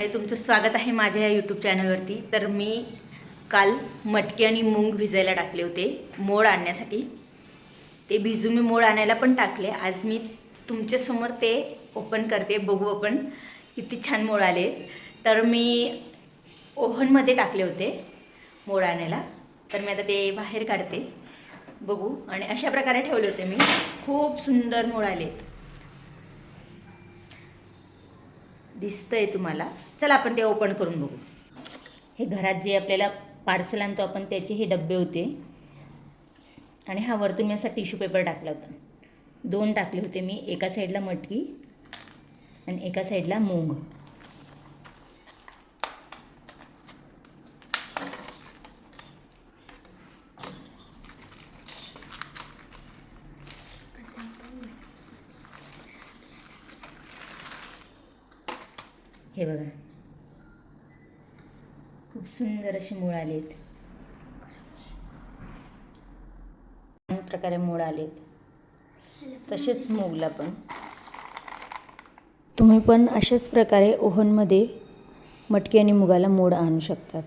आणि तुमचं स्वागत आहे माझ्या या यूट्यूब चॅनलवरती तर मी काल मटके आणि मूंग भिजायला टाकले होते मोड आणण्यासाठी. ते भिजून मी मोड आणायला पण टाकले. आज मी तुमच्यासमोर ते ओपन करते बघू आपण किती छान मोड आले. तर मी ओव्हनमध्ये टाकले होते मोड आणायला. तर मी आता ते बाहेर काढते बघू. आणि अशा प्रकारे ठेवले होते मी. खूप सुंदर मोड आलेत. दिसतंय तुम्हाला. चला आपण ते ओपन करून बघू. हे घरात जे आपल्याला पार्सल आणतो आपण त्याचे हे डबे होते. आणि हा वरतून मी असा टिश्यू पेपर टाकला होता. दोन टाकले होते मी एका साईडला मटकी आणि एका साईडला मूग. हे बघा. खूप सुंदर असे मूळ आलेत. छान प्रकारे मूळ आलेत. तसेच मूगला पण. तुम्ही पण अशाच प्रकारे ओव्हनमध्ये मटकी आणि मुगाला मोड आणू शकतात.